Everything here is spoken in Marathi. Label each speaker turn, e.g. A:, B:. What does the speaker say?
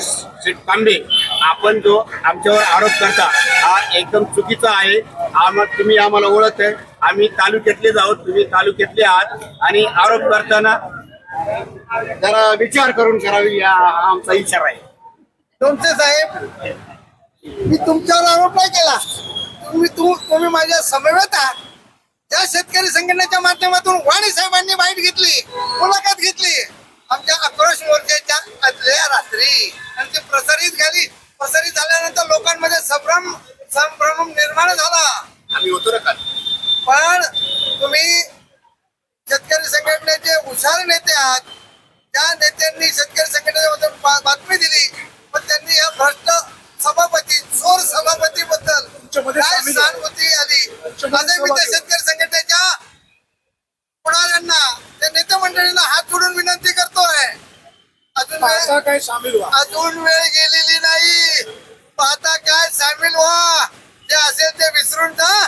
A: शेठ तांबे आपण जो आमच्यावर आरोप करता हा एकदम चुकीचा आहे. आम्हाला तुम्ही आम्हाला ओळखत आहे आम्ही तालुक्यातलेच आहोत. तुम्ही तालुक्यातले आहात. आणि आरोप करताना जरा विचार करून करावी या हा आमचा इशारा आहे.
B: तुमचे साहेब मी तुमच्यावर आरोप नाही केला. तुम्ही तुम्ही माझ्या समवेत आहात. त्या शेतकरी संघटनेच्या माध्यमातून वाणी साहेबांनी बाईट घेतली मुलाखत घेतली आमच्या आक्रोश मोर्चाच्या ते प्रसारित झाली प्रसारित झाल्यानंतर लोकांमध्ये संभ्रम संभ्रम निर्माण झाला.
A: आम्ही होतो ना
B: पण तुम्ही शेतकरी संघटनेचे हुशार नेते आहात त्या नेत्यांनी शेतकरी संघटनेबद्दल बातमी दिली. पण त्यांनी या भ्रष्ट सभापती चोर सभापती बद्दल काय. सहानुभूती आली? माझे मी त्या
C: सहभागी आहे.
B: शेतकरी संघटनेच्या
C: पाहता काय सामील व्हा.
B: अजून वेळ गेलेली नाही. पाहता काय सामील व्हा. जे असेल ते विसरून जा.